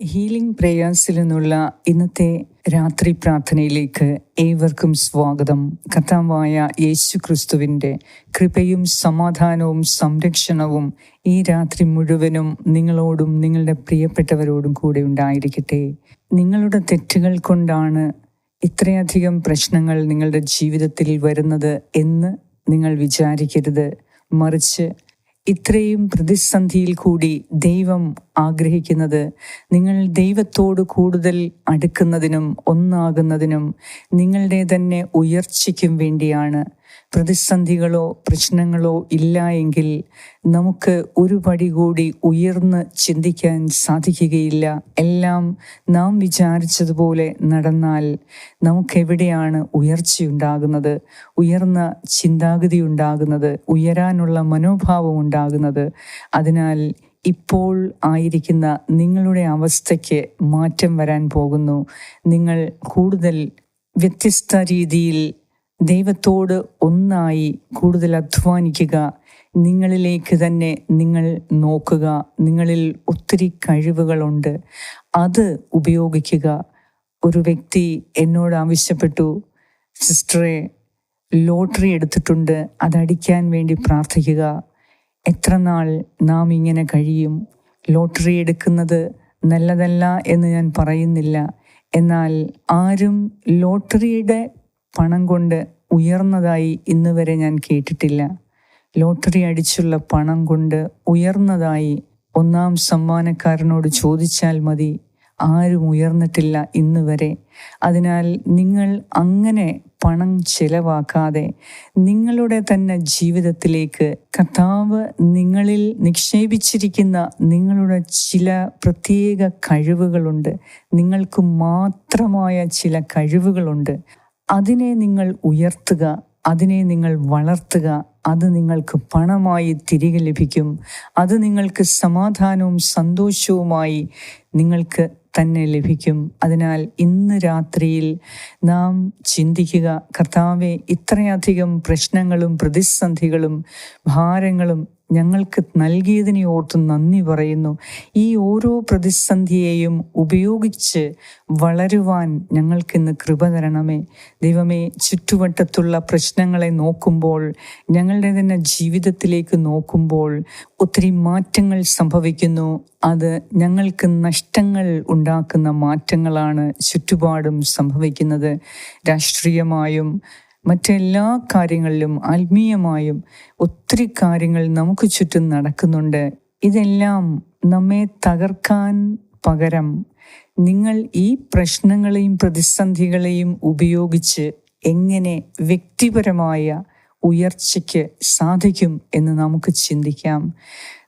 Healing പ്രേയേഴ്സിൽ നിന്നുള്ള ഇന്നത്തെ രാത്രി പ്രാർത്ഥനയിലേക്ക് ഏവർക്കും സ്വാഗതം. കഥാവായ യേശു ക്രിസ്തുവിന്റെ കൃപയും സമാധാനവും സംരക്ഷണവും ഈ രാത്രി മുഴുവനും നിങ്ങളോടും നിങ്ങളുടെ പ്രിയപ്പെട്ടവരോടും കൂടെ ഉണ്ടായിരിക്കട്ടെ. നിങ്ങളുടെ തെറ്റുകൾ കൊണ്ടാണ് ഇത്രയധികം പ്രശ്നങ്ങൾ നിങ്ങളുടെ ജീവിതത്തിൽ വരുന്നത് എന്ന് നിങ്ങൾ വിചാരിക്കരുത്. മറിച്ച് ഇത്രയും പ്രതിസന്ധിയിൽ കൂടി ദൈവം ആഗ്രഹിക്കുന്നത് നിങ്ങൾ ദൈവത്തോട് കൂടുതൽ അടുക്കുന്നതിനും ഒന്നാകുന്നതിനും നിങ്ങളുടെ തന്നെ ഉയർച്ചയ്ക്കും വേണ്ടിയാണ്. പ്രതിസന്ധികളോ പ്രശ്നങ്ങളോ ഇല്ല എങ്കിൽ നമുക്ക് ഒരു പടി കൂടി ഉയർന്ന് ചിന്തിക്കാൻ സാധിക്കുകയില്ല. എല്ലാം നാം വിചാരിച്ചതുപോലെ നടന്നാൽ നമുക്കെവിടെയാണ് ഉയർച്ചയുണ്ടാകുന്നത്? ഉയർന്ന ചിന്താഗതി ഉണ്ടാകുന്നത് ഉയരാനുള്ള മനോഭാവം ഉണ്ടാകുന്നത്. അതിനാൽ ഇപ്പോൾ ആയിരിക്കുന്ന നിങ്ങളുടെ അവസ്ഥയ്ക്ക് മാറ്റം വരാൻ പോകുന്നു. നിങ്ങൾ കൂടുതൽ വ്യത്യസ്ത രീതിയിൽ ദൈവത്തോട് ഒന്നായി കൂടുതൽ അധ്വാനിക്കുക. നിങ്ങളിലേക്ക് തന്നെ നിങ്ങൾ നോക്കുക. നിങ്ങളിൽ ഒത്തിരി കഴിവുകളുണ്ട്. അത് ഉപയോഗിക്കുക. ഒരു വ്യക്തി എന്നോട് ആവശ്യപ്പെട്ടു സിസ്റ്ററെ ലോട്ടറി എടുത്തിട്ടുണ്ട്. അതടിക്കാൻ വേണ്ടി പ്രാർത്ഥിക്കുക. എത്ര നാൾ നാം ഇങ്ങനെ കഴിയും? ലോട്ടറി എടുക്കുന്നത് നല്ലതല്ല എന്ന് ഞാൻ പറയുന്നില്ല. എന്നാൽ ആരും ലോട്ടറിയുടെ പണം കൊണ്ട് ഉയർന്നതായി ഇന്ന് വരെ ഞാൻ കേട്ടിട്ടില്ല. ലോട്ടറി അടിച്ചുള്ള പണം കൊണ്ട് ഉയർന്നതായി ഒന്നാം സമ്മാനക്കാരനോട് ചോദിച്ചാൽ മതി. ആരും ഉയർന്നിട്ടില്ല ഇന്ന് വരെ. അതിനാൽ നിങ്ങൾ അങ്ങനെ പണം ചെലവാക്കാതെ നിങ്ങളുടെ തന്നെ ജീവിതത്തിലേക്ക് കഥാവ് നിങ്ങളിൽ നിക്ഷേപിച്ചിരിക്കുന്ന നിങ്ങളുടെ ചില പ്രത്യേക കഴിവുകളുണ്ട്. നിങ്ങൾക്ക് മാത്രമായ ചില കഴിവുകളുണ്ട്. അതിനെ നിങ്ങൾ ഉയർത്തുക അതിനെ നിങ്ങൾ വളർത്തുക അത് നിങ്ങൾക്ക് പണമായി തിരികെ ലഭിക്കും. അത് നിങ്ങൾക്ക് സമാധാനവും സന്തോഷവുമായി നിങ്ങൾക്ക് തന്നെ ലഭിക്കും. അതിനാൽ ഇന്ന് രാത്രിയിൽ നാം ചിന്തിക്കുക കർത്താവെ ഇത്രയധികം പ്രശ്നങ്ങളും പ്രതിസന്ധികളും ഭാരങ്ങളും ഞങ്ങൾക്ക് നൽകിയതിനെ ഓർത്ത് നന്ദി പറയുന്നു. ഈ ഓരോ പ്രതിസന്ധിയെയും ഉപയോഗിച്ച് വളരുവാൻ ഞങ്ങൾക്കിന്ന് കൃപ തരണമേ. ദൈവമേ ചുറ്റുവട്ടത്തുള്ള പ്രശ്നങ്ങളെ നോക്കുമ്പോൾ ഞങ്ങളുടെ തന്നെ ജീവിതത്തിലേക്ക് നോക്കുമ്പോൾ ഒത്തിരി മാറ്റങ്ങൾ സംഭവിക്കുന്നു. അത് ഞങ്ങൾക്ക് നഷ്ടങ്ങൾ ഉണ്ടാക്കുന്ന മാറ്റങ്ങളാണ് ചുറ്റുപാടും സംഭവിക്കുന്നത്. രാഷ്ട്രീയമായും മറ്റെല്ലാ കാര്യങ്ങളിലും ആത്മീയമായും ഒത്തിരി കാര്യങ്ങൾ നമുക്ക് ചുറ്റും നടക്കുന്നുണ്ട്. ഇതെല്ലാം നമ്മെ തകർക്കാൻ പകരം നിങ്ങൾ ഈ പ്രശ്നങ്ങളെയും പ്രതിസന്ധികളെയും ഉപയോഗിച്ച് എങ്ങനെ വ്യക്തിപരമായ ഉയർച്ചയ്ക്ക് സാധിക്കും എന്ന് നമുക്ക് ചിന്തിക്കാം.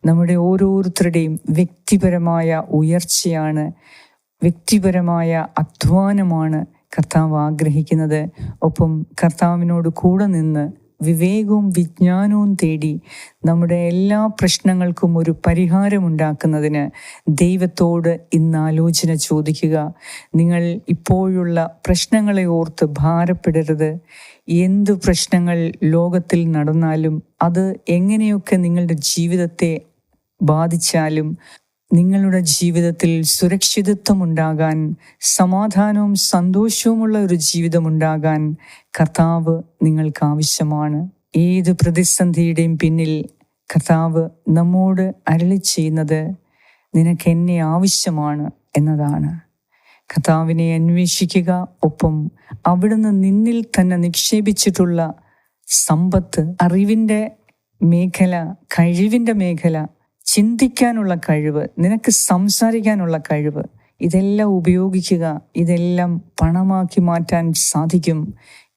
നമ്മുടെ ഓരോരുത്തരുടെയും വ്യക്തിപരമായ ഉയർച്ചയാണ് വ്യക്തിപരമായ അധ്വാനമാണ് കർത്താവ് ആഗ്രഹിക്കുന്നത്. ഒപ്പം കർത്താവിനോട് കൂടെ നിന്ന് വിവേകവും വിജ്ഞാനവും തേടി നമ്മുടെ എല്ലാ പ്രശ്നങ്ങൾക്കും ഒരു പരിഹാരമുണ്ടാക്കുന്നതിന് ദൈവത്തോട് ഇന്ന് ആലോചന ചോദിക്കുക. നിങ്ങൾ ഇപ്പോഴുള്ള പ്രശ്നങ്ങളെ ഓർത്ത് ഭാരപ്പെടരുത്. എന്തു പ്രശ്നങ്ങൾ ലോകത്തിൽ നടന്നാലും അത് എങ്ങനെയൊക്കെ നിങ്ങളുടെ ജീവിതത്തെ ബാധിച്ചാലും നിങ്ങളുടെ ജീവിതത്തിൽ സുരക്ഷിതത്വം ഉണ്ടാകാൻ സമാധാനവും സന്തോഷവുമുള്ള ഒരു ജീവിതം ഉണ്ടാകാൻ കർത്താവ് നിങ്ങൾക്ക് ആവശ്യമാണ്. ഏത് പ്രതിസന്ധിയുടെയും പിന്നിൽ കർത്താവ് നമ്മോട് അരളി ചെയ്യുന്നത് നിനക്ക് എന്നെ ആവശ്യമാണ് എന്നതാണ്. കർത്താവിനെ അന്വേഷിക്കുക ഒപ്പം അവിടുന്ന് നിന്നിൽ തന്നെ നിക്ഷേപിച്ചിട്ടുള്ള സമ്പത്ത് അറിവിന്റെ മേഖല കഴിവിന്റെ മേഖല ചിന്തിക്കാനുള്ള കഴിവ് നിനക്ക് സംസാരിക്കാനുള്ള കഴിവ് ഇതെല്ലാം ഉപയോഗിക്കുക ഇതെല്ലാം പണമാക്കി മാറ്റാൻ സാധിക്കും.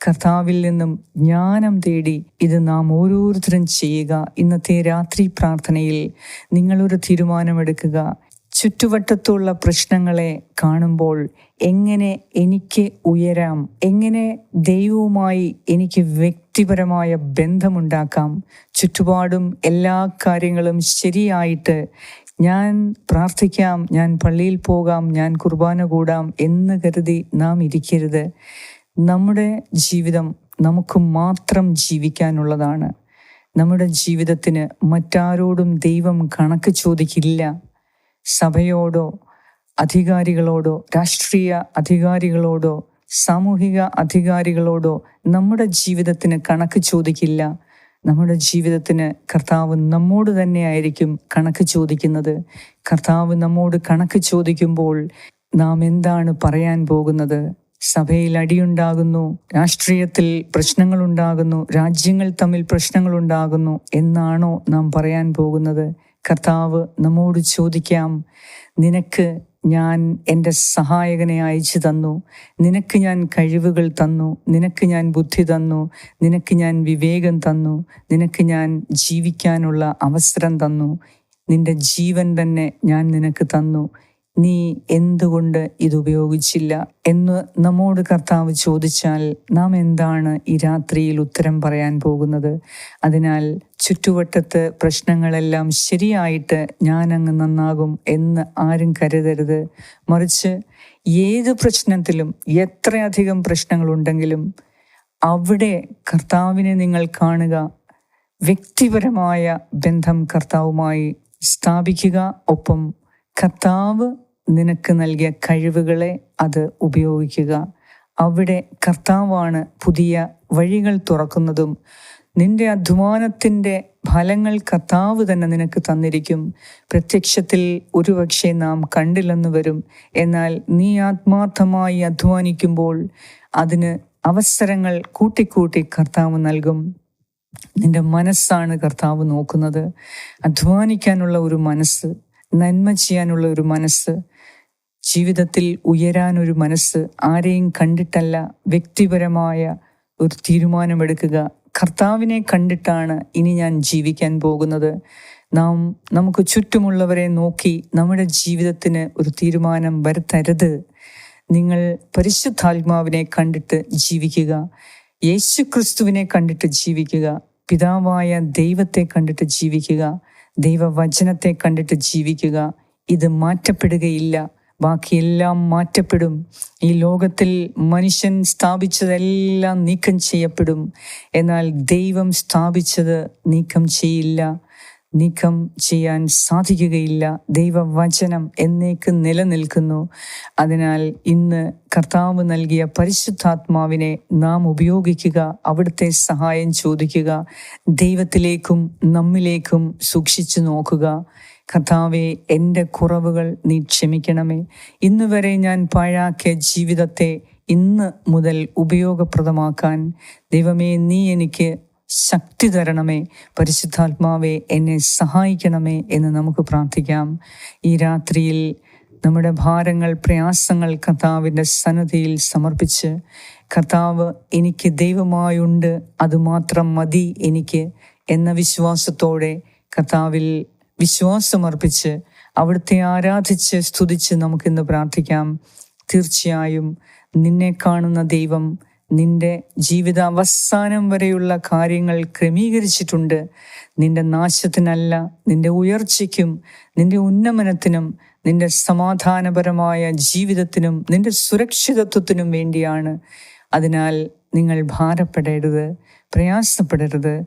കർത്താവിൽ നിന്നും ജ്ഞാനം തേടി ഇത് നാം ഓരോരുത്തരും ചെയ്യുക. ഇന്നത്തെ രാത്രി പ്രാർത്ഥനയിൽ നിങ്ങളൊരു തീരുമാനമെടുക്കുക. ചുറ്റുവട്ടത്തുള്ള പ്രശ്നങ്ങളെ കാണുമ്പോൾ എങ്ങനെ എനിക്ക് ഉയരാം? എങ്ങനെ ദൈവവുമായി എനിക്ക് വ്യക്തിപരമായ ബന്ധമുണ്ടാക്കാം. ചുറ്റുപാടും എല്ലാ കാര്യങ്ങളും ശരിയായിട്ട് ഞാൻ പ്രാർത്ഥിക്കാം ഞാൻ പള്ളിയിൽ പോകാം ഞാൻ കുർബാന കൂടാം എന്ന് കരുതി നാം ഇരിക്കരുത്. നമ്മുടെ ജീവിതം നമുക്ക് മാത്രം ജീവിക്കാനുള്ളതാണ്. നമ്മുടെ ജീവിതത്തിന് മറ്റാരോടും ദൈവം കണക്ക് ചോദിക്കില്ല. സഭയോടോ അധികാരികളോടോ രാഷ്ട്രീയ അധികാരികളോടോ സാമൂഹിക അധികാരികളോടോ നമ്മുടെ ജീവിതത്തിന് കണക്ക് ചോദിക്കില്ല. നമ്മുടെ ജീവിതത്തിന് കർത്താവ് നമ്മോട് തന്നെയായിരിക്കും കണക്ക് ചോദിക്കുന്നത്. കർത്താവ് നമ്മോട് കണക്ക് ചോദിക്കുമ്പോൾ നാം എന്താണ് പറയാൻ പോകുന്നത്? സഭയിൽ അടിയുണ്ടാകുന്നു രാഷ്ട്രീയത്തിൽ പ്രശ്നങ്ങൾ പ്രശ്നങ്ങളുണ്ടാകുന്നു രാജ്യങ്ങൾ തമ്മിൽ പ്രശ്നങ്ങളുണ്ടാകുന്നു എന്നാണോ നാം പറയാൻ പോകുന്നത്? കർത്താവ് നമ്മോട് ചോദിക്കാം നിനക്ക് ഞാൻ എന്റെ സഹായകനെ അയച്ചു തന്നു നിനക്ക് ഞാൻ കഴിവുകൾ തന്നു നിനക്ക് ഞാൻ ബുദ്ധി തന്നു നിനക്ക് ഞാൻ വിവേകം തന്നു നിനക്ക് ഞാൻ ജീവിക്കാനുള്ള അവസരം തന്നു നിന്റെ ജീവൻ തന്നെ ഞാൻ നിനക്ക് തന്നു. നീ എന്തുകൊണ്ട് ഇതുപയോഗിച്ചില്ല എന്ന് നമ്മോട് കർത്താവ് ചോദിച്ചാൽ നാം എന്താണ് ഈ രാത്രിയിൽ ഉത്തരം പറയാൻ പോകുന്നത്? അതിനാൽ ചുറ്റുവട്ടത്ത് പ്രശ്നങ്ങളെല്ലാം ശരിയായിട്ട് ഞാൻ അങ്ങ് നന്നാകും എന്ന് ആരും കരുതരുത്. മറിച്ച് ഏത് പ്രശ്നത്തിലും എത്രയധികം പ്രശ്നങ്ങളുണ്ടെങ്കിലും അവിടെ കർത്താവിനെ നിങ്ങൾ കാണുക വ്യക്തിപരമായ ബന്ധം കർത്താവുമായി സ്ഥാപിക്കുക ഒപ്പം കർത്താവ് നിനക്ക് നൽകിയ കഴിവുകളെ അത് ഉപയോഗിക്കുക. അവിടെ കർത്താവാണ് പുതിയ വഴികൾ തുറക്കുന്നതും നിന്റെ അധ്വാനത്തിന്റെ ഫലങ്ങൾ കർത്താവ് തന്നെ നിനക്ക് തന്നിരിക്കും. പ്രത്യക്ഷത്തിൽ ഒരുപക്ഷെ നാം കണ്ടില്ലെന്ന് വരും. എന്നാൽ നീ ആത്മാർത്ഥമായി അധ്വാനിക്കുമ്പോൾ അതിന് അവസരങ്ങൾ കൂട്ടിക്കൂട്ടി കർത്താവ് നൽകും. നിന്റെ മനസ്സാണ് കർത്താവ് നോക്കുന്നത്. അധ്വാനിക്കാനുള്ള ഒരു മനസ്സ് നന്മ ചെയ്യാനുള്ള ഒരു മനസ്സ് ജീവിതത്തിൽ ഉയരാനൊരു മനസ്സ് ആരെയും കണ്ടിട്ടല്ല വ്യക്തിപരമായ ഒരു തീരുമാനമെടുക്കുക. കർത്താവിനെ കണ്ടിട്ടാണ് ഇനി ഞാൻ ജീവിക്കാൻ പോകുന്നത്. നാം നമുക്ക് ചുറ്റുമുള്ളവരെ നോക്കി നമ്മുടെ ജീവിതത്തിന് ഒരു തീരുമാനം വരുത്തരുത്. നിങ്ങൾ പരിശുദ്ധാത്മാവിനെ കണ്ടിട്ട് ജീവിക്കുക യേശു ക്രിസ്തുവിനെ കണ്ടിട്ട് ജീവിക്കുക പിതാവായ ദൈവത്തെ കണ്ടിട്ട് ജീവിക്കുക ദൈവവചനത്തെ കണ്ടിട്ട് ജീവിക്കുക. ഇത് മാറ്റപ്പെടുകയില്ല. ബാക്കിയെല്ലാം മാറ്റപ്പെടും. ഈ ലോകത്തിൽ മനുഷ്യൻ സ്ഥാപിച്ചതെല്ലാം നീക്കം ചെയ്യപ്പെടും. എന്നാൽ ദൈവം സ്ഥാപിച്ചത് നീക്കം ചെയ്യില്ല. നീക്കം ചെയ്യാൻ സാധിക്കുകയില്ല. ദൈവവചനം എന്നേക്ക് നിലനിൽക്കുന്നു. അതിനാൽ ഇന്ന് കർത്താവ് നൽകിയ പരിശുദ്ധാത്മാവിനെ നാം ഉപയോഗിക്കുക അവിടുത്തെ സഹായം ചോദിക്കുക ദൈവത്തിലേക്കും നമ്മിലേക്കും സൂക്ഷിച്ചു നോക്കുക. കർത്താവെ എന്റെ കുറവുകൾ നീ ക്ഷമിക്കണമേ. ഇന്ന് വരെ ഞാൻ പാഴാക്കിയ ജീവിതത്തെ ഇന്ന് മുതൽ ഉപയോഗപ്രദമാക്കാൻ ദൈവമേ നീ എനിക്ക് ശക്തി തരണമേ. പരിശുദ്ധാത്മാവെ എന്നെ സഹായിക്കണമേ എന്ന് നമുക്ക് പ്രാർത്ഥിക്കാം. ഈ രാത്രിയിൽ നമ്മുടെ ഭാരങ്ങൾ പ്രയാസങ്ങൾ കർത്താവിന്റെ സന്നദ്ധിയിൽ സമർപ്പിച്ച് കർത്താവ് എനിക്ക് ദൈവമായുണ്ട് അതുമാത്രം മതി എനിക്ക് എന്ന വിശ്വാസത്തോടെ കർത്താവിൽ വിശ്വാസമർപ്പിച്ച് അവിടുത്തെ ആരാധിച്ച് സ്തുതിച്ച് നമുക്കിന്ന് പ്രാർത്ഥിക്കാം. തീർച്ചയായും നിന്നെ കാണുന്ന ദൈവം നിന്റെ ജീവിത അവസാനം വരെയുള്ള കാര്യങ്ങൾ ക്രമീകരിച്ചിട്ടുണ്ട്. നിന്റെ നാശത്തിനല്ല നിന്റെ ഉയർച്ചയ്ക്കും നിന്റെ ഉന്നമനത്തിനും നിന്റെ സമാധാനപരമായ ജീവിതത്തിനും നിന്റെ സുരക്ഷിതത്വത്തിനും വേണ്ടിയാണ്. അതിനാൽ നിങ്ങൾ ഭാരപ്പെടരുത് പ്രയാസപ്പെടരുത്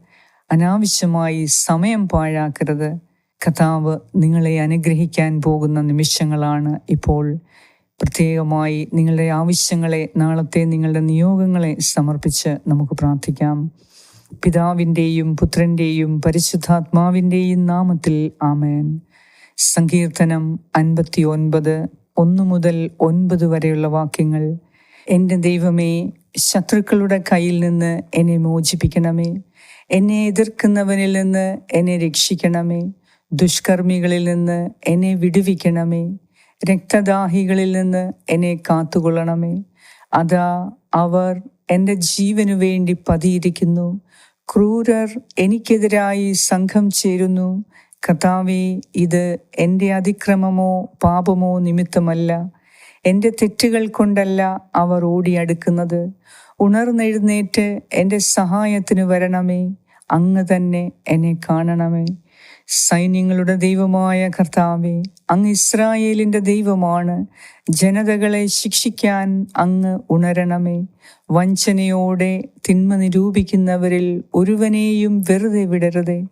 അനാവശ്യമായി സമയം പാഴാക്കരുത്. കഥാവ് നിങ്ങളെ അനുഗ്രഹിക്കാൻ പോകുന്ന നിമിഷങ്ങളാണ് ഇപ്പോൾ. പ്രത്യേകമായി നിങ്ങളുടെ ആവശ്യങ്ങളെ നാളത്തെ നിങ്ങളുടെ നിയോഗങ്ങളെ സമർപ്പിച്ച് നമുക്ക് പ്രാർത്ഥിക്കാം. പിതാവിന്റെയും പുത്രന്റെയും പരിശുദ്ധാത്മാവിന്റെയും നാമത്തിൽ ആമേൻ. സങ്കീർത്തനം അൻപത്തി ഒൻപത് ഒന്ന് മുതൽ ഒൻപത് വരെയുള്ള വാക്യങ്ങൾ. എന്റെ ദൈവമേ ശത്രുക്കളുടെ കയ്യിൽ നിന്ന് എന്നെ മോചിപ്പിക്കണമേ. എന്നെ എതിർക്കുന്നവനിൽ നിന്ന് എന്നെ രക്ഷിക്കണമേ. ദുഷ്കർമ്മികളിൽ നിന്ന് എന്നെ വിടുവിക്കണമേ. രക്തദാഹികളിൽ നിന്ന് എന്നെ കാത്തുകൊള്ളണമേ. അതാ അവർ എന്റെ ജീവനു വേണ്ടി പതിയിരിക്കുന്നു. ക്രൂരർ എനിക്കെതിരായി സംഘം ചേരുന്നു. കഥാവെ ഇത് എന്റെ അതിക്രമമോ പാപമോ നിമിത്തമല്ല. എന്റെ തെറ്റുകൾ കൊണ്ടല്ല അവർ ഓടിയടുക്കുന്നത്. ഉണർന്നെഴുന്നേറ്റ് എന്റെ സഹായത്തിന് വരണമേ. അങ്ങ് തന്നെ എന്നെ കാണണമേ. സൈന്യങ്ങളുടെ ദൈവമായ കർത്താവെ അങ്ങ് ഇസ്രായേലിന്റെ ദൈവമാണ്. ജനതകളെ ശിക്ഷിക്കാൻ അങ്ങ് ഉണരണമേ. വഞ്ചനയോടെ തിന്മ നിരൂപിക്കുന്നവരിൽ ഒരുവനെയും വെറുതെ വിടരുതേ.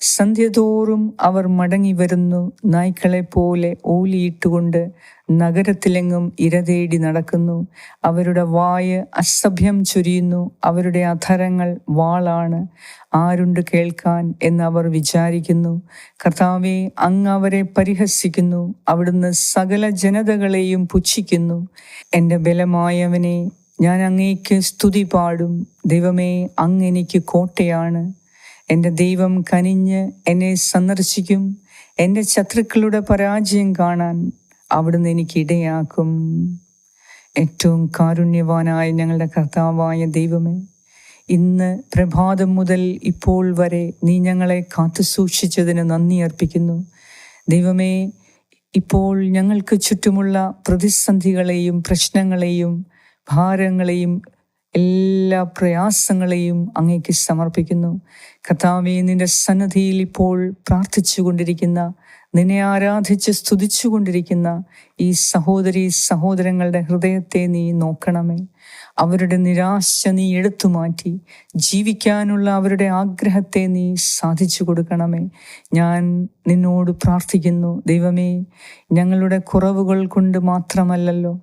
സന്ധ്യതോറും അവർ മടങ്ങി വരുന്നു നായ്ക്കളെ പോലെ ഓലിയിട്ടുകൊണ്ട് നഗരത്തിലെങ്ങും ഇരതേടി നടക്കുന്നു. അവരുടെ വായ് അസഭ്യം ചൊരിയുന്നു. അവരുടെ അധരങ്ങൾ വാളാണ്. ആരുണ്ട് കേൾക്കാൻ എന്ന് അവർ വിചാരിക്കുന്നു. കർത്താവെ അങ്ങ് അവരെ പരിഹസിക്കുന്നു. അവിടുന്ന് സകല ജനതകളെയും പുച്ഛിക്കുന്നു. എന്റെ ബലമായവനെ ഞാൻ അങ്ങേക്ക് സ്തുതി പാടും. ദൈവമേ അങ്ങ് എനിക്ക് കോട്ടയാണ്. എന്റെ ദൈവം കനിഞ്ഞ് എന്നെ സന്ദർശിക്കും. എന്റെ ശത്രുക്കളുടെ പരാജയം കാണാൻ അവിടുന്ന് എനിക്ക് ഇടയാക്കും. ഏറ്റവും കാരുണ്യവാനായ ഞങ്ങളുടെ കർത്താവായ ദൈവമേ ഇന്ന് പ്രഭാതം മുതൽ ഇപ്പോൾ വരെ നീ ഞങ്ങളെ കാത്തു സൂക്ഷിച്ചതിന് നന്ദി അർപ്പിക്കുന്നു. ദൈവമേ ഇപ്പോൾ ഞങ്ങൾക്ക് ചുറ്റുമുള്ള പ്രതിസന്ധികളെയും പ്രശ്നങ്ങളെയും ഭാരങ്ങളെയും എല്ലാ പ്രയാസങ്ങളെയും അങ്ങേക്ക് സമർപ്പിക്കുന്നു. കഥാവെ നിന്റെ സന്നദ്ധിയിൽ ഇപ്പോൾ പ്രാർത്ഥിച്ചു കൊണ്ടിരിക്കുന്ന നിന്നെ ആരാധിച്ച് സ്തുതിച്ചു കൊണ്ടിരിക്കുന്ന ഈ സഹോദരി സഹോദരങ്ങളുടെ ഹൃദയത്തെ നീ നോക്കണമേ. അവരുടെ നിരാശ നീ എടുത്തു മാറ്റി ജീവിക്കാനുള്ള അവരുടെ ആഗ്രഹത്തെ നീ സാധിച്ചു കൊടുക്കണമേ. ഞാൻ നിന്നോട് പ്രാർത്ഥിക്കുന്നു. ദൈവമേ ഞങ്ങളുടെ കുറവുകൾ കൊണ്ട് മാത്രമല്ലല്ലോ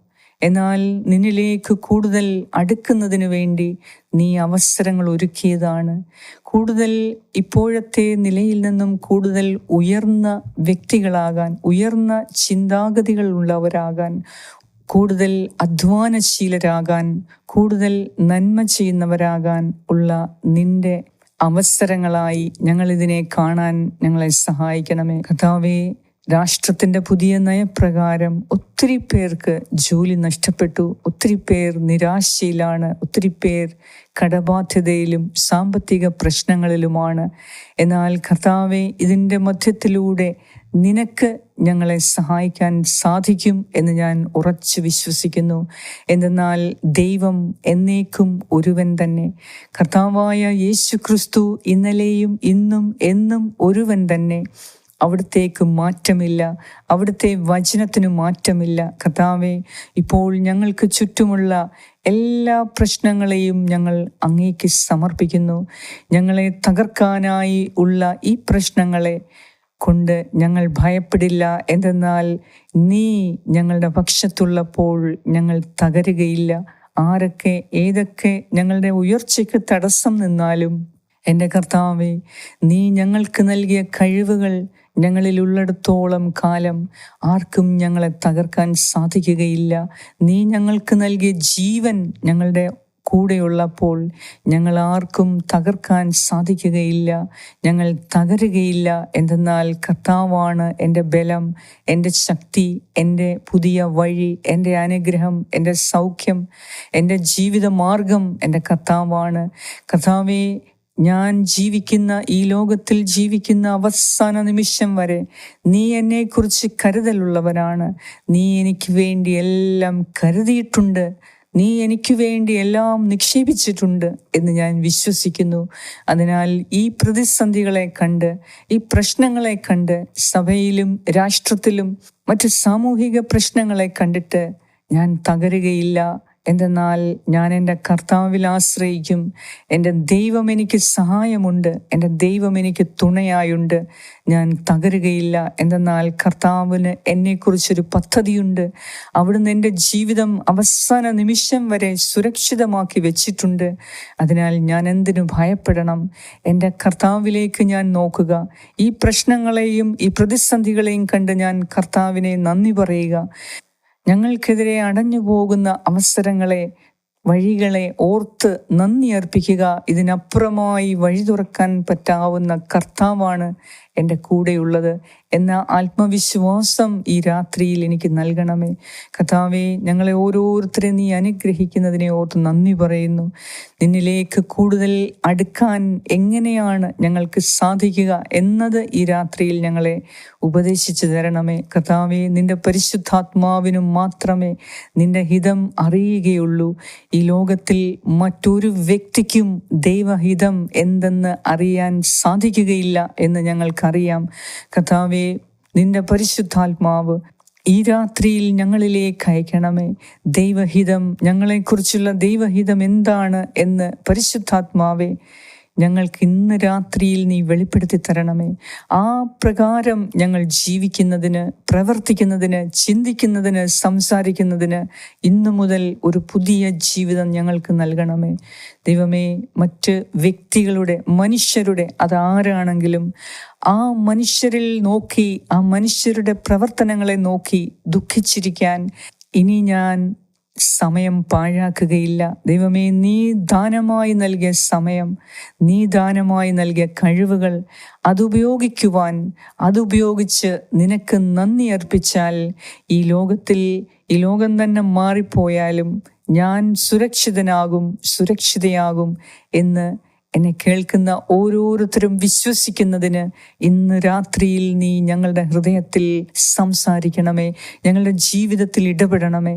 എന്നാൽ നിന്നിലേക്ക് കൂടുതൽ അടുക്കുന്നതിന് വേണ്ടി നീ അവസരങ്ങൾ ഒരുക്കിയതാണ്. കൂടുതൽ ഇപ്പോഴത്തെ നിലയിൽ നിന്നും കൂടുതൽ ഉയർന്ന വ്യക്തികളാകാൻ ഉയർന്ന ചിന്താഗതികൾ ഉള്ളവരാകാൻ കൂടുതൽ അധ്വാനശീലരാകാൻ കൂടുതൽ നന്മ ചെയ്യുന്നവരാകാൻ ഉള്ള നിന്റെ അവസരങ്ങളായി ഞങ്ങളിതിനെ കാണാൻ ഞങ്ങളെ സഹായിക്കണമേ. കഥാവേ രാഷ്ട്രത്തിന്റെ പുതിയ നയപ്രകാരം ഒത്തിരി പേർക്ക് ജോലി നഷ്ടപ്പെട്ടു. ഒത്തിരി പേർ നിരാശയിലാണ്. ഒത്തിരി പേർ കടബാധ്യതയിലും സാമ്പത്തിക പ്രശ്നങ്ങളിലുമാണ്. എന്നാൽ കർത്താവെ ഇതിന്റെ മധ്യത്തിലൂടെ നിനക്ക് ഞങ്ങളെ സഹായിക്കാൻ സാധിക്കും എന്ന് ഞാൻ ഉറച്ചു വിശ്വസിക്കുന്നു. എന്തെന്നാൽ ദൈവം എന്നേക്കും ഒരുവൻ തന്നെ. കർത്താവായ യേശു ക്രിസ്തു ഇന്നലെയും ഇന്നും എന്നും ഒരുവൻ തന്നെ. അവിടത്തേക്ക് മാറ്റമില്ല. അവിടുത്തെ വചനത്തിന് മാറ്റമില്ല. കഥാവെ ഇപ്പോൾ ഞങ്ങൾക്ക് ചുറ്റുമുള്ള എല്ലാ പ്രശ്നങ്ങളെയും ഞങ്ങൾ അങ്ങേക്ക് സമർപ്പിക്കുന്നു. ഞങ്ങളെ തകർക്കാനായി ഉള്ള ഈ പ്രശ്നങ്ങളെ കൊണ്ട് ഞങ്ങൾ ഭയപ്പെടില്ല. എന്തെന്നാൽ നീ ഞങ്ങളുടെ പക്ഷത്തുള്ളപ്പോൾ ഞങ്ങൾ തകരുകയില്ല. ആരൊക്കെ ഏതൊക്കെ ഞങ്ങളുടെ ഉയർച്ചയ്ക്ക് തടസ്സം നിന്നാലും എന്റെ കർത്താവെ നീ ഞങ്ങൾക്ക് നൽകിയ കഴിവുകൾ ഞങ്ങളിലുള്ളിടത്തോളം കാലം ആർക്കും ഞങ്ങളെ തകർക്കാൻ സാധിക്കുകയില്ല. നീ ഞങ്ങൾക്ക് നൽകിയ ജീവൻ ഞങ്ങളുടെ കൂടെയുള്ളപ്പോൾ ഞങ്ങൾ ആർക്കും തകർക്കാൻ സാധിക്കുകയില്ല. ഞങ്ങൾ തകരുകയില്ല. എന്തെന്നാൽ കർത്താവാണ് എന്റെ ബലം എന്റെ ശക്തി എന്റെ പുതിയ വഴി എന്റെ അനുഗ്രഹം എന്റെ സൗഖ്യം എന്റെ ജീവിത മാർഗം എന്റെ കർത്താവാണ്. കർത്താവെ ഞാൻ ജീവിക്കുന്ന ഈ ലോകത്തിൽ ജീവിക്കുന്ന അവസാന നിമിഷം വരെ നീ എന്നെക്കുറിച്ച് കരുതലുള്ളവനാണ് നീ എനിക്ക് വേണ്ടി എല്ലാം കരുതിയിട്ടുണ്ട്. നീ എനിക്ക് വേണ്ടി എല്ലാം നിക്ഷേപിച്ചിട്ടുണ്ട് എന്ന് ഞാൻ വിശ്വസിക്കുന്നു. അതിനാൽ ഈ പ്രതിസന്ധികളെ കണ്ട് ഈ പ്രശ്നങ്ങളെ കണ്ട് സഭയിലും രാഷ്ട്രത്തിലും മറ്റ് സാമൂഹിക പ്രശ്നങ്ങളെ കണ്ടിട്ട് ഞാൻ തകരുകയില്ല. എന്തെന്നാൽ ഞാൻ എന്റെ കർത്താവിൽ ആശ്രയിക്കും. എന്റെ ദൈവം എനിക്ക് സഹായമുണ്ട്. എന്റെ ദൈവം എനിക്ക് തുണയായുണ്ട്. ഞാൻ തകരുകയില്ല. എന്തെന്നാൽ കർത്താവിന് എന്നെക്കുറിച്ചൊരു പദ്ധതിയുണ്ട്. അവിടുന്ന് എന്റെ ജീവിതം അവസാന നിമിഷം വരെ സുരക്ഷിതമാക്കി വെച്ചിട്ടുണ്ട്. അതിനാൽ ഞാൻ എന്തിനു ഭയപ്പെടണം? എന്റെ കർത്താവിലേക്ക് ഞാൻ നോക്കുക. ഈ പ്രശ്നങ്ങളെയും ഈ പ്രതിസന്ധികളെയും കണ്ട് ഞാൻ കർത്താവിനെ നന്ദി പറയുക. ഞങ്ങൾക്കെതിരെ അടഞ്ഞു പോകുന്ന അവസരങ്ങളെ വഴികളെ ഓർത്ത് നന്ദി അർപ്പിക്കുക. ഇതിനപ്പുറമായി വഴി തുറക്കാൻ പറ്റാവുന്ന കർത്താവാണ് എന്റെ കൂടെയുള്ളത് എന്ന ആത്മവിശ്വാസം ഈ രാത്രിയിൽ എനിക്ക് നൽകണമേ. കഥാവേ ഞങ്ങളെ ഓരോരുത്തരെ നീ അനുഗ്രഹിക്കുന്നതിനെ ഓർത്ത് നന്ദി പറയുന്നു. നിന്നിലേക്ക് കൂടുതൽ അടുക്കാൻ എങ്ങനെയാണ് ഞങ്ങൾക്ക് സാധിക്കുക എന്നത് ഈ രാത്രിയിൽ ഞങ്ങളെ ഉപദേശിച്ചു തരണമേ. കഥാവേ നിന്റെ പരിശുദ്ധാത്മാവിനും മാത്രമേ നിന്റെ ഹിതം അറിയുകയുള്ളൂ. ഈ ലോകത്തിൽ മറ്റൊരു വ്യക്തിക്കും ദൈവഹിതം എന്തെന്ന് അറിയാൻ സാധിക്കുകയില്ല എന്ന് ഞങ്ങൾക്കറിയാം കഥാവെ നിന്റെ പരിശുദ്ധാത്മാവ് ഈ രാത്രിയിൽ ഞങ്ങളിലേക്ക് അയക്കണമേ. ദൈവഹിതം ഞങ്ങളെക്കുറിച്ചുള്ള ദൈവഹിതം എന്താണ് എന്ന് പരിശുദ്ധാത്മാവെ ഞങ്ങൾക്ക് ഇന്ന് രാത്രിയിൽ നീ വെളിപ്പെടുത്തി തരണമേ. ആ പ്രകാരം ഞങ്ങൾ ജീവിക്കുന്നതിന് പ്രവർത്തിക്കുന്നതിന് ചിന്തിക്കുന്നതിന് സംസാരിക്കുന്നതിന് ഇന്നു മുതൽ ഒരു പുതിയ ജീവിതം ഞങ്ങൾക്ക് നൽകണമേ. ദൈവമേ മറ്റ് വ്യക്തികളുടെ മനുഷ്യരുടെ അതാരാണെങ്കിലും ആ മനുഷ്യരിൽ നോക്കി ആ മനുഷ്യരുടെ പ്രവർത്തനങ്ങളെ നോക്കി ദുഃഖിച്ചിരിക്കാൻ ഇനി ഞാൻ സമയം പാഴാക്കുകയില്ല. ദൈവമേ നീ ദാനമായി നൽകിയ സമയം നീ ദാനമായി നൽകിയ കഴിവുകൾ അതുപയോഗിക്കുവാൻ അതുപയോഗിച്ച് നിനക്ക് നന്ദി അർപ്പിച്ചാൽ ഈ ലോകത്തിൽ ഈ ലോകം തന്നെ മാറിപ്പോയാലും ഞാൻ സുരക്ഷിതനാകും സുരക്ഷിതയാകും എന്ന് എന്നെ കേൾക്കുന്ന ഓരോരുത്തരും വിശ്വസിക്കുന്നതിന് ഇന്ന് രാത്രിയിൽ നീ ഞങ്ങളുടെ ഹൃദയത്തിൽ സംസാരിക്കണമേ ഞങ്ങളുടെ ജീവിതത്തിൽ ഇടപെടണമേ.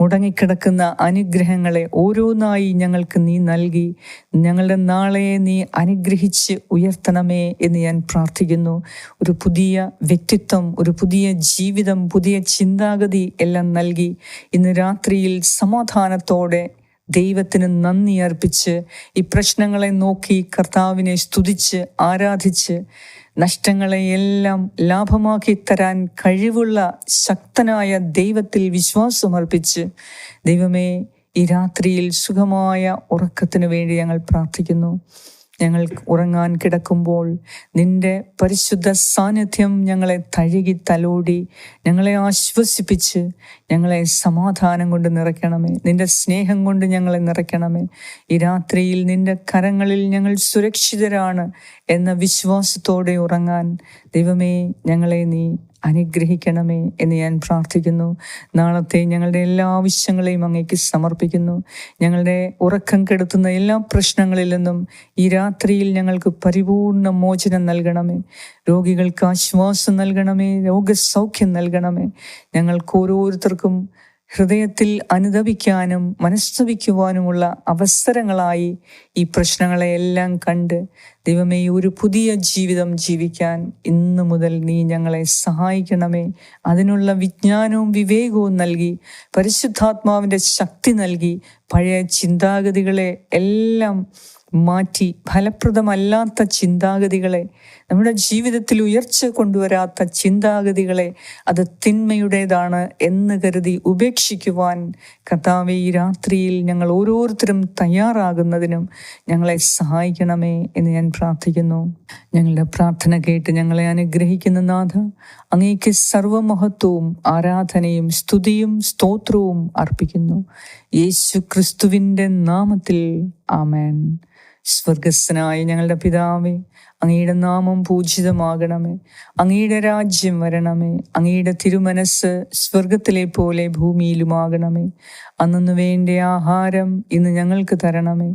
മുടങ്ങിക്കിടക്കുന്ന അനുഗ്രഹങ്ങളെ ഓരോന്നായി ഞങ്ങൾക്ക് നീ നൽകി. ഞങ്ങളുടെ നാളെ നീ അനുഗ്രഹിച്ച് ഉയർത്തണമേ എന്ന് ഞാൻ പ്രാർത്ഥിക്കുന്നു. ഒരു പുതിയ വ്യക്തിത്വം ഒരു പുതിയ ജീവിതം പുതിയ ചിന്താഗതി എല്ലാം നൽകി. ഇന്ന് രാത്രിയിൽ സമാധാനത്തോടെ ദൈവത്തിന് നന്ദി അർപ്പിച്ച് ഈ പ്രശ്നങ്ങളെ നോക്കി കർത്താവിനെ സ്തുതിച്ച് ആരാധിച്ച് നഷ്ടങ്ങളെ എല്ലാം ലാഭമാക്കി തരാൻ കഴിവുള്ള ശക്തനായ ദൈവത്തിൽ വിശ്വാസമർപ്പിച്ച് ദൈവമേ ഈ രാത്രിയിൽ സുഖമായ ഉറക്കത്തിനു വേണ്ടി ഞങ്ങൾ പ്രാർത്ഥിക്കുന്നു. ഞങ്ങൾ ഉറങ്ങാൻ കിടക്കുമ്പോൾ നിന്റെ പരിശുദ്ധ സാന്നിധ്യം ഞങ്ങളെ തഴുകി തലോടി ഞങ്ങളെ ആശ്വസിപ്പിച്ച് ഞങ്ങളെ സമാധാനം കൊണ്ട് നിറയ്ക്കണമേ. നിന്റെ സ്നേഹം കൊണ്ട് ഞങ്ങളെ നിറയ്ക്കണമേ. ഈ രാത്രിയിൽ നിന്റെ കരങ്ങളിൽ ഞങ്ങൾ സുരക്ഷിതരാണ് എന്ന വിശ്വാസത്തോടെ ഉറങ്ങാൻ ദൈവമേ ഞങ്ങളെ നീ അനുഗ്രഹിക്കണമേ എന്ന് ഞാൻ പ്രാർത്ഥിക്കുന്നു. നാളത്തെ ഞങ്ങളുടെ എല്ലാ ആവശ്യങ്ങളെയും അങ്ങേക്ക് സമർപ്പിക്കുന്നു. ഞങ്ങളുടെ ഉറക്കം കെടുത്തുന്ന എല്ലാ പ്രശ്നങ്ങളിൽ നിന്നും ഈ രാത്രിയിൽ ഞങ്ങൾക്ക് പരിപൂർണ മോചനം നൽകണമേ. രോഗികൾക്ക് ആശ്വാസം നൽകണമേ രോഗസൗഖ്യം നൽകണമേ. ഞങ്ങൾക്ക് ഓരോരുത്തർക്കും ഹൃദയത്തിൽ അനുദവിക്കാനും മനസ്തപിക്കുവാനുമുള്ള അവസരങ്ങളായി ഈ പ്രശ്നങ്ങളെയെല്ലാം കണ്ട് ദൈവമേ ഒരു പുതിയ ജീവിതം ജീവിക്കാൻ ഇന്നു മുതൽ നീ ഞങ്ങളെ സഹായിക്കണമേ. അതിനുള്ള വിജ്ഞാനവും വിവേകവും നൽകി പരിശുദ്ധാത്മാവിന്റെ ശക്തി നൽകി പഴയ ചിന്താഗതികളെ എല്ലാം മാറ്റി ഫലപ്രദമല്ലാത്ത ചിന്താഗതികളെ നമ്മുടെ ജീവിതത്തിൽ ഉയർച്ച കൊണ്ടുവരാത്ത ചിന്താഗതികളെ അത് തിന്മയുടേതാണ് എന്ന് കരുതി ഉപേക്ഷിക്കുവാൻ കർത്താവ് ഈ രാത്രിയിൽ ഞങ്ങൾ ഓരോരുത്തരും തയ്യാറാകുന്നതിനും ഞങ്ങളെ സഹായിക്കണമേ എന്ന് ഞാൻ പ്രാർത്ഥിക്കുന്നു. ഞങ്ങളുടെ പ്രാർത്ഥന കേട്ട് ഞങ്ങളെ അനുഗ്രഹിക്കുന്ന നാഥ അങ്ങേക്ക് സർവമഹത്വവും ആരാധനയും സ്തുതിയും സ്തോത്രവും അർപ്പിക്കുന്നു. യേശു ക്രിസ്തുവിന്റെ നാമത്തിൽ ആമേൻ. സ്വർഗസ്സനായ ഞങ്ങളുടെ പിതാവേ അങ്ങയുടെ നാമം പൂജിതമാകണമേ. അങ്ങയുടെ രാജ്യം വരണമേ. അങ്ങയുടെ തിരുമനസ് സ്വർഗത്തിലെ പോലെ ഭൂമിയിലുമാകണമേ. അന്നു വേണ്ട ആഹാരം ഇന്ന് ഞങ്ങൾക്ക് തരണമേ.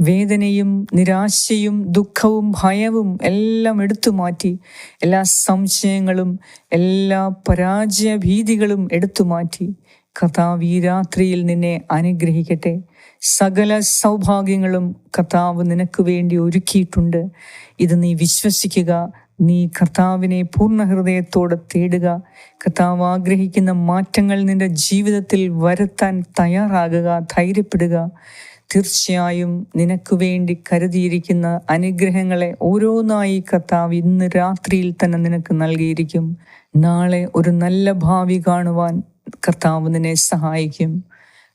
വേദനയും നിരാശയും ദുഃഖവും ഭയവും എല്ലാം എടുത്തു മാറ്റി എല്ലാ സംശയങ്ങളും എല്ലാ പരാജയ ഭീതികളും എടുത്തു മാറ്റി. കർത്താവ് ഈ രാത്രിയിൽ നിന്നെ അനുഗ്രഹിക്കട്ടെ. സകല സൗഭാഗ്യങ്ങളും കർത്താവ് നിനക്ക് വേണ്ടി ഒരുക്കിയിട്ടുണ്ട്. ഇത് നീ വിശ്വസിക്കുക. നീ കർത്താവിനെ പൂർണ ഹൃദയത്തോടെ തേടുക. കർത്താവ് ആഗ്രഹിക്കുന്ന മാറ്റങ്ങൾ നിന്റെ ജീവിതത്തിൽ വരുത്താൻ തയ്യാറാകുക ധൈര്യപ്പെടുക. തീർച്ചയായും നിനക്ക് വേണ്ടി കരുതിയിരിക്കുന്ന അനുഗ്രഹങ്ങളെ ഓരോന്നായി കർത്താവ് ഇന്ന് രാത്രിയിൽ തന്നെ നിനക്ക് നൽകിയിരിക്കും. നാളെ ഒരു നല്ല ഭാവി കാണുവാൻ കർത്താവ് നിന്നെ സഹായിക്കും.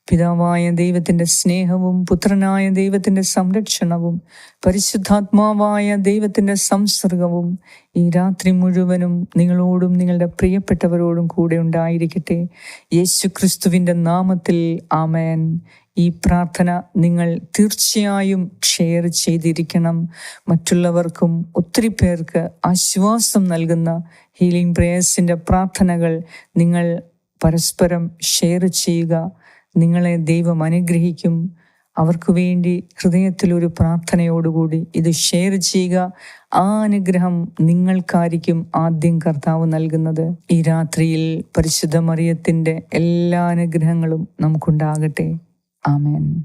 പിതാവായ ദൈവത്തിന്റെ സ്നേഹവും പുത്രനായ ദൈവത്തിന്റെ സംരക്ഷണവും പരിശുദ്ധാത്മാവായ ദൈവത്തിന്റെ സംസർഗവും ഈ രാത്രി മുഴുവനും നിങ്ങളോടും നിങ്ങളുടെ പ്രിയപ്പെട്ടവരോടും കൂടെ ഉണ്ടായിരിക്കട്ടെ. യേശു ക്രിസ്തുവിന്റെ നാമത്തിൽ ആമേൻ. ഈ പ്രാർത്ഥന നിങ്ങൾ തീർച്ചയായും ഷെയർ ചെയ്തിരിക്കണം. മറ്റുള്ളവർക്കും ഒത്തിരി പേർക്ക് ആശ്വാസം നൽകുന്ന ഹീലിംഗ് പ്രേയേഴ്സിന്റെ പ്രാർത്ഥനകൾ നിങ്ങൾ പരസ്പരം ഷെയർ ചെയ്യുക. നിങ്ങളെ ദൈവം അനുഗ്രഹിക്കും. അവർക്ക് വേണ്ടി ഹൃദയത്തിലൊരു പ്രാർത്ഥനയോടുകൂടി ഇത് ഷെയർ ചെയ്യുക. ആ അനുഗ്രഹം നിങ്ങൾക്കായിരിക്കും ആദ്യം കർത്താവ് നൽകുന്നത്. ഈ രാത്രിയിൽ പരിശുദ്ധ മറിയത്തിന്റെ എല്ലാ അനുഗ്രഹങ്ങളും നമുക്കുണ്ടാകട്ടെ. ആമേൻ.